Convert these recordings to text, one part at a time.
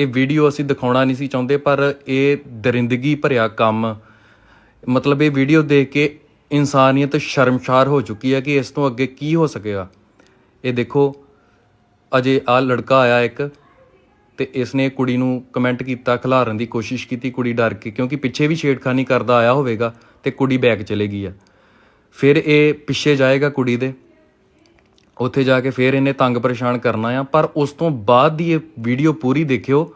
ਇਹ ਵੀਡੀਓ ਅਸੀਂ ਦਿਖਾਉਣਾ ਨਹੀਂ ਸੀ ਚਾਹੁੰਦੇ, ਪਰ ਇਹ ਦਰਿੰਦਗੀ ਭਰਿਆ ਕੰਮ। ਮਤਲਬ ਇਹ ਵੀਡੀਓ ਦੇਖ ਕੇ ਇਨਸਾਨੀਅਤ ਸ਼ਰਮਸ਼ਾਰ ਹੋ ਚੁੱਕੀ ਹੈ ਕਿ ਇਸ ਤੋਂ ਅੱਗੇ ਕੀ ਹੋ ਸਕੇਗਾ ਇਹ ਦੇਖੋ, ਅਜੇ ਆ ਲੜਕਾ ਆਇਆ ਇੱਕ ਤੇ ਇਸ ਨੇ ਕੁੜੀ ਨੂੰ ਕਮੈਂਟ ਕੀਤਾ, ਖਿਲਾਰਨ ਦੀ ਕੋਸ਼ਿਸ਼ ਕੀਤੀ ਕੁੜੀ ਡਰ ਕੇ, ਕਿਉਂਕਿ ਪਿੱਛੇ ਵੀ ਛੇੜਖਾਨੀ ਕਰਦਾ ਆਇਆ ਹੋਵੇਗਾ ਤੇ ਕੁੜੀ ਬੈਕ ਚਲੇ ਗਈ ਆ। ਫਿਰ ਇਹ ਪਿੱਛੇ ਜਾਏਗਾ ਕੁੜੀ ਦੇ। ਉੱਥੇ ਜਾ ਕੇ ਫਿਰ ਇਹਨੇ ਤੰਗ ਪਰੇਸ਼ਾਨ ਕਰਨਾ ਆ, ਪਰ ਉਸ ਤੋਂ ਬਾਅਦ ਦੀ ਇਹ ਵੀਡੀਓ ਪੂਰੀ ਦੇਖਿਓ।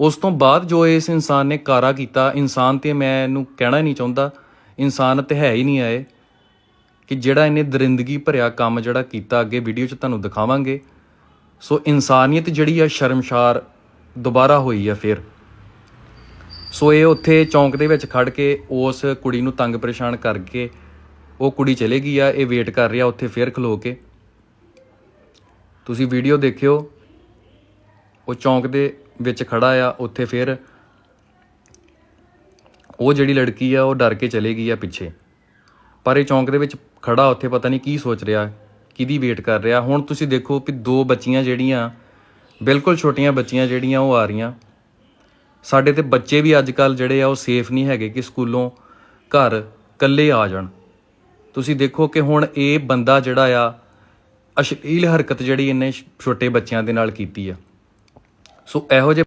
ਉਸ ਤੋਂ ਬਾਅਦ ਜੋ ਇਸ ਇਨਸਾਨ ਨੇ ਕਾਰਾ ਕੀਤਾ, ਇਨਸਾਨ ਤੇ ਮੈਂ ਇਹਨੂੰ ਕਹਿਣਾ ਹੀ ਨਹੀਂ ਚਾਹੁੰਦਾ, ਇਨਸਾਨ ਤੇ ਹੈ ਹੀ ਨਹੀਂ ਆਏ, ਕਿ ਜਿਹੜਾ ਇਹਨੇ ਦਰਿੰਦਗੀ ਭਰਿਆ ਕੰਮ ਜਿਹੜਾ ਕੀਤਾ, ਅੱਗੇ ਵੀਡੀਓ 'ਚ ਤੁਹਾਨੂੰ ਦਿਖਾਵਾਂਗੇ। ਸੋ ਇਨਸਾਨੀਅਤ ਜਿਹੜੀ ਆ, ਸ਼ਰਮਸ਼ਾਰ ਦੁਬਾਰਾ ਹੋਈ ਆ ਫਿਰ। ਸੋ ਇਹ ਉੱਥੇ ਚੌਂਕ ਦੇ ਵਿੱਚ ਖੜ ਕੇ ਉਸ ਕੁੜੀ ਨੂੰ ਤੰਗ ਪਰੇਸ਼ਾਨ ਕਰਕੇ ਉਹ ਕੁੜੀ ਚਲੇ ਗਈ ਆ, ਇਹ ਵੇਟ ਕਰ ਰਿਹਾ ਉੱਥੇ ਫੇਰ ਖਲੋ ਕੇ। ਤੁਸੀਂ ਵੀਡੀਓ ਦੇਖਿਓ। ਉਹ ਚੌਂਕ ਦੇ ਵਿੱਚ ਖੜਾ ਆ, ਉੱਥੇ ਫਿਰ ਉਹ ਜਿਹੜੀ ਲੜਕੀ ਆ, ਉਹ ਡਰ ਕੇ ਚਲੇ ਗਈ ਆ ਪਿੱਛੇ। ਪਰ ਇਹ ਚੌਂਕ ਦੇ ਵਿੱਚ ਖੜਾ, ਉੱਥੇ ਪਤਾ ਨਹੀਂ ਕੀ ਸੋਚ ਰਿਹਾ, ਕਿਹਦੀ ਵੇਟ ਕਰ ਰਿਹਾ। ਹੁਣ ਤੁਸੀਂ ਦੇਖੋ ਕਿ ਦੋ ਬੱਚੀਆਂ ਜਿਹੜੀਆਂ, ਬਿਲਕੁਲ ਛੋਟੀਆਂ ਬੱਚੀਆਂ ਜਿਹੜੀਆਂ, ਉਹ ਆ ਰਹੀਆਂ। ਸਾਡੇ ਤੇ ਬੱਚੇ ਵੀ ਅੱਜ ਕੱਲ ਜਿਹੜੇ ਆ, ਉਹ ਸੇਫ ਨਹੀਂ ਹੈਗੇ ਕਿ ਸਕੂਲੋਂ ਘਰ ਇਕੱਲੇ ਆ ਜਾਣ। ਤੁਸੀਂ ਦੇਖੋ ਕਿ ਹੁਣ ਇਹ ਬੰਦਾ ਜਿਹੜਾ ਆ ਅਸ਼ਲੀਲ ਹਰਕਤ ਜਿਹੜੀ ਇਹਨੇ ਛੋਟੇ ਬੱਚਿਆਂ ਦੇ ਨਾਲ ਕੀਤੀ ਆ। ਸੋ ਇਹੋ ਜਿਹੇ